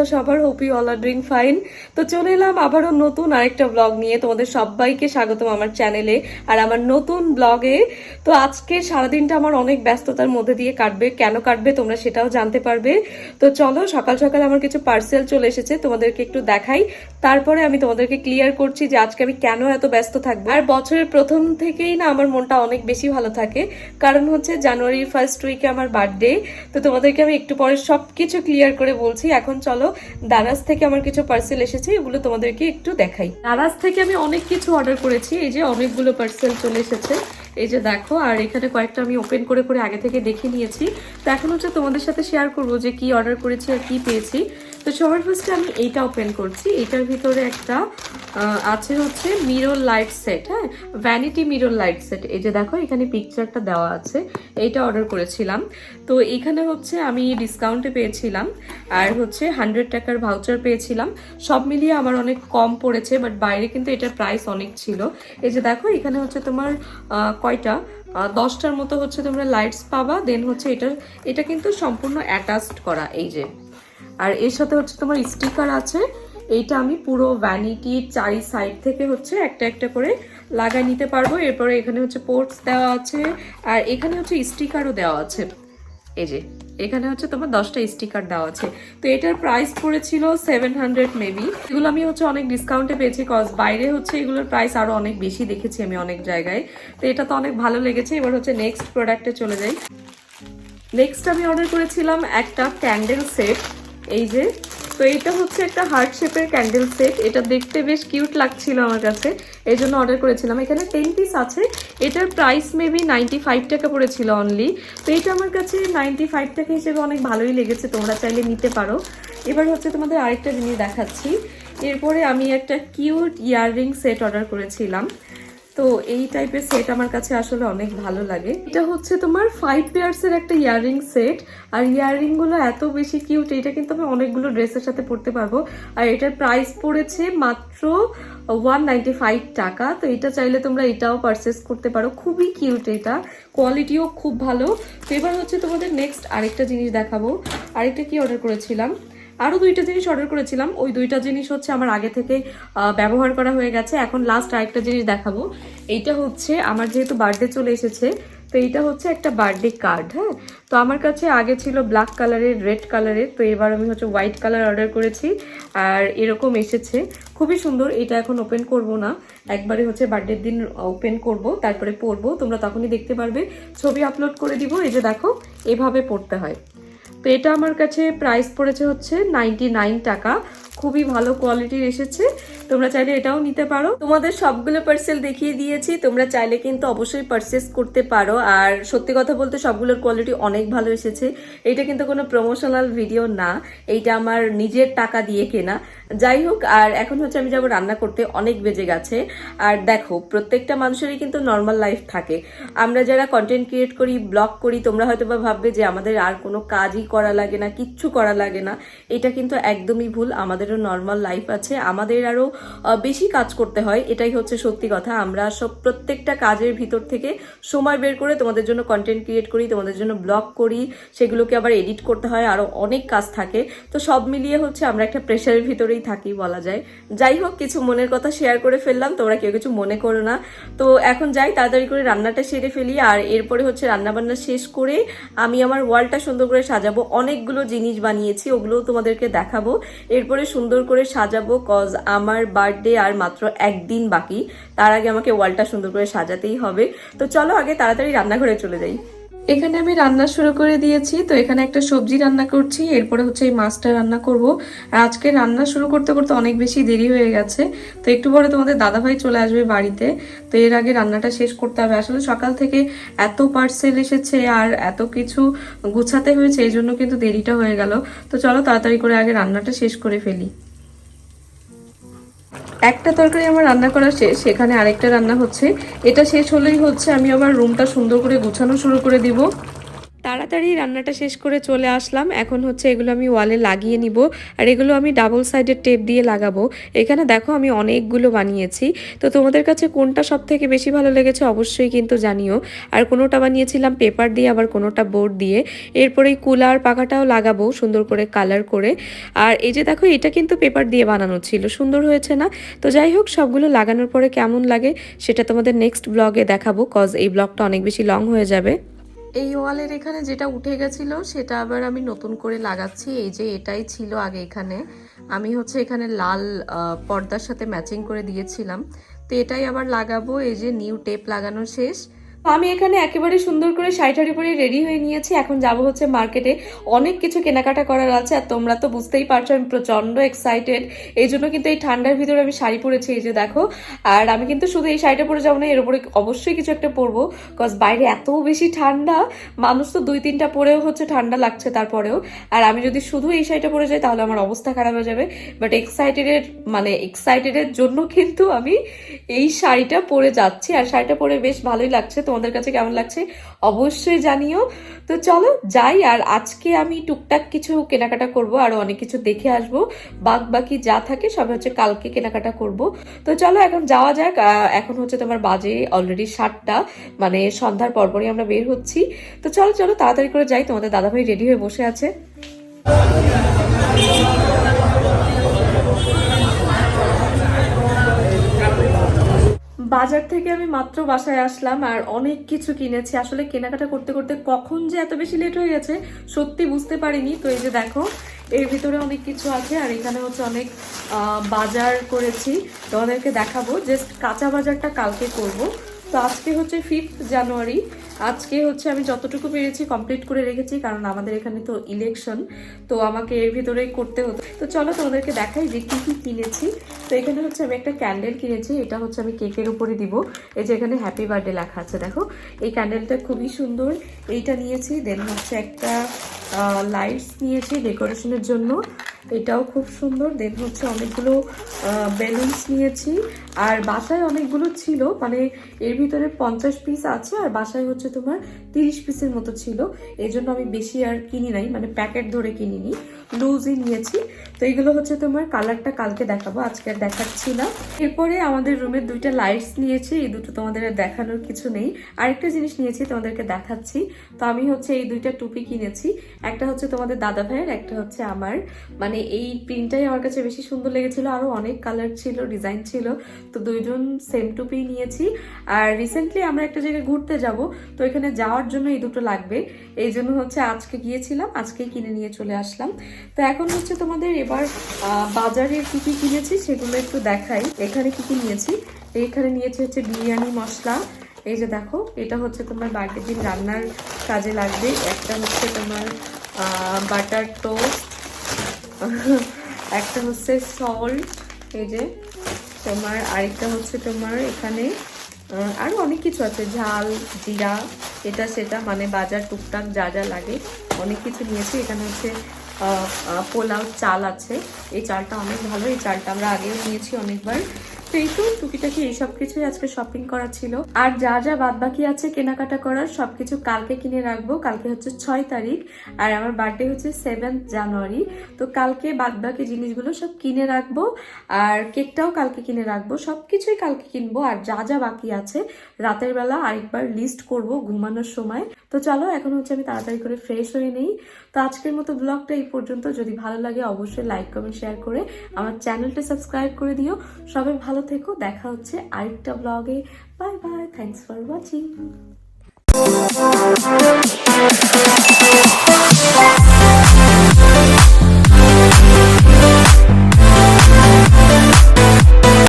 অবস্থা সবার hope you all are doing fine তো চলে এলাম আবারও নতুন আরেকটা ব্লগ নিয়ে। তোমাদের সবাইকে স্বাগতম আমার চ্যানেলে আর আমার নতুন ব্লগে তো আজকে সারাদিনটা আমার অনেক ব্যস্ততার মধ্যে দিয়ে কাটবে। কেন কাটবে তোমরা সেটাও জানতে পারবে। তো চলো, সকাল সকাল আমার কিছু পার্সেল চলে এসেছে, তোমাদেরকে একটু দেখাই। তারপরে আমি তোমাদেরকে ক্লিয়ার করছি যে আজকে আমি কেন এত ব্যস্ত থাকব। আর বছরের প্রথম থেকেই না আমার মনটা অনেক বেশি ভালো থাকে। কারণ হচ্ছে জানুয়ারির ফার্স্ট উইকে আমার বার্থডে তো তোমাদেরকে আমি একটু পরে সব কিছু ক্লিয়ার করে বলছি। এখন চলো দারাজ থেকে আমার কিছু পার্সেল এসেছে, এগুলো তোমাদেরকে একটু দেখাই। দারাজ থেকে আমি অনেক কিছু অর্ডার করেছি, এই যে অনেকগুলো পার্সেল চলে এসেছে। এই যে দেখো, আর এখানে কয়েকটা আমি ওপেন করে করে আগে থেকে দেখে নিয়েছি। তো এখন হচ্ছে তোমাদের সাথে শেয়ার করব যে কি অর্ডার করেছি আর কি পেয়েছি। তো সবার ফার্স্টে আমি এইটা ওপেন করছি। এটার ভিতরে একটা আছে হচ্ছে মিরর লাইট সেট হ্যাঁ? ভ্যানিটি মিরর লাইট সেট এই যে দেখো, এখানে পিকচারটা দেওয়া আছে। এইটা অর্ডার করেছিলাম। তো এখানে হচ্ছে আমি ডিসকাউন্টে পেয়েছিলাম আর হচ্ছে হান্ড্রেড টাকার ভাউচার পেয়েছিলাম। সব মিলিয়ে আমার অনেক কম পড়েছে বাট বাইরে কিন্তু এটার প্রাইস অনেক ছিল। এই যে দেখো, এখানে হচ্ছে তোমার কয়টা? দশটার মতো হচ্ছে তোমরা লাইটস পাবা দেন হচ্ছে এটার, এটা কিন্তু সম্পূর্ণ অ্যাটাচড করা। এই যে আর এর সাথে হচ্ছে তোমার স্টিকার আছে। এইটা আমি পুরো ভ্যানিটির চারি সাইড থেকে হচ্ছে একটা একটা করে লাগাই নিতে পারব। এরপরে এখানে হচ্ছে পোর্টস দেওয়া আছে আর এখানে হচ্ছে স্টিকারও দেওয়া আছে। এই যে, এখানে হচ্ছে তোমার দশটা স্টিকার দেওয়া আছে। তো এটার প্রাইস পড়েছিল সেভেন হান্ড্রেড মেবি এগুলো আমি হচ্ছে অনেক ডিসকাউন্টে পেয়েছি কজ বাইরে হচ্ছে এগুলোর প্রাইস আরও অনেক বেশি দেখেছি আমি অনেক জায়গায়। তো এটা তো অনেক ভালো লেগেছে। এবার হচ্ছে নেক্সট প্রোডাক্টে চলে যাই। নেক্সট আমি অর্ডার করেছিলাম একটা ক্যান্ডেল সেট এই যে, তো এটা হচ্ছে একটা হার্ট শেপের ক্যান্ডেল সেট এটা দেখতে বেশ কিউট লাগছিল আমার কাছে। এই জন্য অর্ডার করেছিলাম। এখানে টেন পিস আছে। এটার প্রাইস মেবি নাইনটি ফাইভ টাকা পড়েছিল অনলি তো এটা আমার কাছে নাইনটি ফাইভ টাকা হিসেবে অনেক ভালোই লেগেছে। তোমরা চাইলে নিতে পারো। এবার হচ্ছে তোমাদের আরেকটা জিনিস দেখাচ্ছি। এরপরে আমি একটা কিউট ইয়াররিং সেট অর্ডার করেছিলাম। তো এই টাইপের সেট আমার কাছে আসলে অনেক ভালো লাগে। এটা হচ্ছে তোমার ফাইভ পেয়ার্স এর একটা ইয়াররিং সেট আর ইয়াররিংগুলো এত বেশি কিউট এটা কিন্তু আমি অনেকগুলো ড্রেসের সাথে পরতে পারব। আর এটার প্রাইস পড়েছে মাত্র ওয়ান টাকা। তো এটা চাইলে তোমরা এটাও পারচেস করতে পারো। খুবই কিউট এটা। কোয়ালিটিও খুব ভালো। তো এবার হচ্ছে তোমাদের নেক্সট আরেকটা জিনিস দেখাবো। আরেকটা কি অর্ডার করেছিলাম? আরও দুইটা জিনিস অর্ডার করেছিলাম। ওই দুইটা জিনিস হচ্ছে আমার আগে থেকে ব্যবহার করা হয়ে গেছে। এখন লাস্ট আরেকটা জিনিস দেখাবো। এইটা হচ্ছে আমার যেহেতু বার্থডে চলে এসেছে, তো এইটা হচ্ছে একটা বার্থডে কার্ড হ্যাঁ? তো আমার কাছে আগে ছিল ব্ল্যাক কালারের রেড কালারের তো এবার আমি হচ্ছে হোয়াইট কালার অর্ডার করেছি। আর এরকম এসেছে। খুবই সুন্দর, এটা এখন ওপেন করব না। একবারে হচ্ছে বার্থডের দিন ওপেন করব, তারপরে পরবো। তোমরা তখনই দেখতে পারবে। ছবি আপলোড করে দিব, এই যে দেখো, এভাবে পড়তে হয়। তো এটা আমার কাছে প্রাইস পড়েছে হচ্ছে নাইনটি নাইন টাকা। খুবই ভালো কোয়ালিটির এসেছে। তোমরা চাইলে এটাও নিতে পারো। তোমাদের সবগুলো পার্সেল দেখিয়ে দিয়েছি। তোমরা চাইলে কিন্তু অবশ্যই পারচেস করতে পারো। আর সত্যি কথা বলতে সবগুলোর কোয়ালিটি অনেক ভালো এসেছে। এটা কিন্তু কোনো প্রমোশনাল ভিডিও না। এইটা আমার নিজের টাকা দিয়ে কেনা। যাই হোক, আর এখন হচ্ছে আমি যাব রান্না করতে। অনেক বেজে গেছে। আর দেখো, প্রত্যেকটা মানুষেরই কিন্তু নর্মাল লাইফ থাকে। আমরা যারা কন্টেন্ট ক্রিয়েট করি ব্লগ করি, তোমরা হয়তো বা ভাববে যে আমাদের আর কোনো কাজই করা লাগে না, কিচ্ছু করা লাগে না। এটা কিন্তু একদমই ভুল। আমাদেরও নর্মাল লাইফ আছে, আমাদের আরও বেশি কাজ করতে হয়, এটাই হচ্ছে সত্যি কথা। আমরা সব প্রত্যেকটা কাজের ভিতর থেকে সময় বের করে তোমাদের জন্য কন্টেন্ট ক্রিয়েট করি, তোমাদের জন্য ব্লগ করি, সেগুলোকে আবার এডিট করতে হয়, আরও অনেক কাজ থাকে। তো সব মিলিয়ে হচ্ছে আমরা একটা প্রেশারের ভিতরেই থাকি বলা যায়। যাই হোক, কিছু মনের কথা শেয়ার করে ফেললাম, তোমরা কেউ কিছু মনে করো না। তো এখন যাই, তাড়াতাড়ি করে রান্নাটা সেরে ফেলি, আর এরপরে হচ্ছে রান্নাবান্না শেষ করে আমি আমার ওয়ালটা সুন্দর করে সাজাবো। অনেকগুলো জিনিস বানিয়েছি, ওগুলোও তোমাদেরকে দেখাবো। এরপরে সুন্দর করে সাজাবো কজ আমার বার্থডে আর মাত্র একদিন বাকি। তার আগে আমাকে ওয়ালটা সুন্দর করে সাজাতেই হবে। তো চলো আগে তাড়াতাড়ি রান্নাঘরে চলে যাই। এখানে আমি রান্না শুরু করে দিয়েছি। তো এখানে একটা সবজি রান্না করছি। এরপরে হচ্ছে এই মাছটা রান্না করব। আজকে রান্না শুরু করতে করতে অনেক বেশি দেরি হয়ে গেছে। তো একটু পরে তোমাদের দাদাভাই চলে আসবে বাড়িতে। তো এর আগে রান্নাটা শেষ করতে হবে। আসলে সকাল থেকে এত পার্সেল এসেছে আর এত কিছু গুছাতে হয়েছে, এই জন্য কিন্তু দেরিটা হয়ে গেল। তো চলো তাড়াতাড়ি করে আগে রান্নাটা শেষ করে ফেলি। একটা তরকারি আমার রান্না করা শেষ, সেখানে আরেকটা রান্না হচ্ছে। এটা শেষ হলেই হচ্ছে আমি আমার রুমটা সুন্দর করে গুছানো শুরু করে দিব। তাড়াতাড়ি রান্নাটা শেষ করে চলে আসলাম। এখন হচ্ছে এগুলো আমি ওয়ালে লাগিয়ে নিব আর এগুলো আমি ডাবল সাইডের টেপ দিয়ে লাগাবো। এখানে দেখো আমি অনেকগুলো বানিয়েছি। তো তোমাদের কাছে কোনটা সব থেকে বেশি ভালো লেগেছে অবশ্যই কিন্তু জানিও। আর কোনোটা বানিয়েছিলাম পেপার দিয়ে, আবার কোনোটা বোর্ড দিয়ে। এরপরে কুলার পাখাটাও লাগাবো সুন্দর করে কালার করে। আর এই যে দেখো, এটা কিন্তু পেপার দিয়ে বানানো ছিল, সুন্দর হয়েছে না? তো যাই হোক, সবগুলো লাগানোর পরে কেমন লাগে সেটা তোমাদের নেক্সট ব্লগে দেখাবো কজ এই ব্লগটা অনেক বেশি লং হয়ে যাবে। এই ওয়ালের এখানে যেটা উঠে গেছিল, সেটা আবার আমি নতুন করে লাগাচ্ছি। এই যে এটাই ছিল আগে এখানে। আমি হচ্ছে এখানে লাল পর্দার সাথে ম্যাচিং করে দিয়েছিলাম। তো এটাই আবার লাগাবো। এই যে নিউ টেপ লাগানো শেষ। আমি এখানে একেবারে সুন্দর করে শাড়ি পরে রেডি হয়ে নিয়েছি। এখন যাব হচ্ছে মার্কেটে অনেক কিছু কেনাকাটা করার আছে আর তোমরা তো বুঝতেই পারছ, আমি প্রচণ্ড এক্সাইটেড এই জন্য কিন্তু এই ঠান্ডার ভিতরে আমি শাড়ি পরেছি, এই যে দেখো। আর আমি কিন্তু শুধু এই শাড়িটা পরে যাব না, এর উপরে অবশ্যই কিছু একটা পরবো। কজ বাইরে এত বেশি ঠান্ডা, মানুষ তো দুই তিনটা পরেও হচ্ছে ঠান্ডা লাগছে তারপরেও। আর আমি যদি শুধু এই শাড়িটা পরে যাই, তাহলে আমার অবস্থা খারাপ হয়ে যাবে। বাট এক্সাইটেডের মানে এক্সাইটেডের জন্য কিন্তু আমি এই শাড়িটা পরে যাচ্ছি। আর শাড়িটা পরে বেশ ভালোই লাগছে। তোমাদের কাছে কেমন লাগছে অবশ্যই জানিও। তো চলো যাই, আর আজকে আমি টুকটাক কিছু কেনাকাটা করব, আর অনেক কিছু দেখে আসব। বাক বাকি যা থাকে সব হচ্ছে কালকে কেনাকাটা করব। তো চলো এখন যাওয়া যাক এখন হচ্ছে তোমার বাজে অলরেডি সাতটা মানে সন্ধ্যার পরপরই আমরা বের হচ্ছি। তো চলো চলো তাড়াতাড়ি করে যাই, তোমাদের দাদাভাই রেডি হয়ে বসে আছে। বাজার থেকে আমি মাত্র বাসায় আসলাম আর অনেক কিছু কিনেছি। আসলে কেনাকাটা করতে করতে কখন যে এত বেশি লেট হয়ে গেছে, সত্যি বুঝতে পারিনি। তো এই যে দেখো, এর ভিতরে অনেক কিছু আছে আর এখানে হচ্ছে অনেক বাজার করেছি। তোমাদেরকে দেখাবো। জাস্ট কাঁচা বাজারটা কালকে করব। তো আজকে হচ্ছে ফিফথ জানুয়ারি আজকে হচ্ছে আমি যতটুকু পেরেছি কমপ্লিট করে রেখেছি, কারণ আমাদের এখানে তো ইলেকশন তো আমাকে এর ভিতরেই করতে হতো। তো চলো তোমাদেরকে দেখাই যে কি কি কিনেছি। তো এখানে হচ্ছে আমি একটা ক্যান্ডেল কিনেছি, এটা হচ্ছে আমি কেকের উপরে দিব। এই যে এখানে হ্যাপি বার্থডে লেখা আছে, দেখো। এই ক্যান্ডেলটা খুবই সুন্দর। এইটা নিয়েছি দেন হচ্ছে একটা লাইটস নিয়েছি ডেকোরেশনের জন্য। এটাও খুব সুন্দর। দেন হচ্ছে অনেকগুলো বেলুনস নিয়েছি। আর বাসায় অনেকগুলো ছিল মানে এর ভিতরে পঞ্চাশ পিস আছে আর বাসায় হচ্ছে তোমার তিরিশ পিসের মতো ছিল। এই জন্য আমি বেশি আর কিনি নাই মানে প্যাকেট ধরে কিনিনি। লুজই নিয়েছি। তো এগুলো হচ্ছে তোমার কালারটা কালকে দেখাবো, আজকে আর দেখাচ্ছি না। এরপরে আমাদের রুমের দুইটা লাইটস নিয়েছি, এই দুটো তোমাদের দেখানোর কিছু নেই। আরেকটা জিনিস নিয়েছি, তোমাদেরকে দেখাচ্ছি। তো আমি হচ্ছে এই দুইটা টুপি কিনেছি। একটা হচ্ছে তোমাদের দাদা ভাইয়ের, একটা হচ্ছে আমার। মানে এই প্রিন্টটাই আমার কাছে বেশি সুন্দর লেগেছিল। আরও অনেক কালার ছিল ডিজাইন ছিল। তো দুইজন সেম টুপি নিয়েছি। আর রিসেন্টলি আমরা একটা জায়গায় ঘুরতে যাব। তো এখানে যাওয়ার জন্য এই দুটো লাগবে। এই জন্য হচ্ছে আজকে গিয়েছিলাম, আজকেই কিনে নিয়ে চলে আসলাম। তো এখন হচ্ছে তোমাদের এবার বাজারে কি কী কিনেছি সেগুলো একটু দেখাই। এখানে কি কি নিয়েছি? এখানে নিয়েছি হচ্ছে বিরিয়ানি মশলা। এই যে দেখো, এটা হচ্ছে তোমার বার্থডে দিন রান্নার কাজে লাগবে। একটা হচ্ছে তোমার বাটার টোস্ট একটা হচ্ছে সল্ট এই যে তোমার আরেকটা হচ্ছে তোমার এখানে আরও অনেক কিছু আছে, ঝাল, জিরা, এটা সেটা মানে বাজার, টুকটাক যা যা লাগে, অনেক কিছু নিয়েছি। এখানে হচ্ছে পোলাও চাল আছে। এই চালটা অনেক ভালো, এই চালটা আমরা আগেও নিয়েছি অনেকবার। তো এই তো, টুকিটাকি এইসব কিছুই আজকে শপিং করা ছিল। আর যা যা বাদ বাকি আছে কেনাকাটা করার সবকিছু কালকে কিনে রাখব। কালকে হচ্ছে ছয় তারিখ, আর আমার বার্থডে হচ্ছে সেভেন্থ জানুয়ারি তো কালকে বাদ বাকি জিনিসগুলো সব কিনে রাখব, আর কেকটাও কালকে কিনে রাখব। সব কিছুই কালকে কিনবো, আর যা যা বাকি আছে, রাতের বেলা আরেকবার লিস্ট করব ঘুমানোর সময়। তো চলো, এখন হচ্ছে আমি তাড়াতাড়ি করে ফ্রেশ হয়ে নিই। তো আজকের মতো ব্লগটা এই পর্যন্ত। যদি ভালো লাগে অবশ্যই লাইক কমেন্ট শেয়ার করে আমার চ্যানেলটা সাবস্ক্রাইব করে দিও। সবাই ভালো থেকো, দেখা হচ্ছে আরেকটা ব্লগে bye bye thanks for watching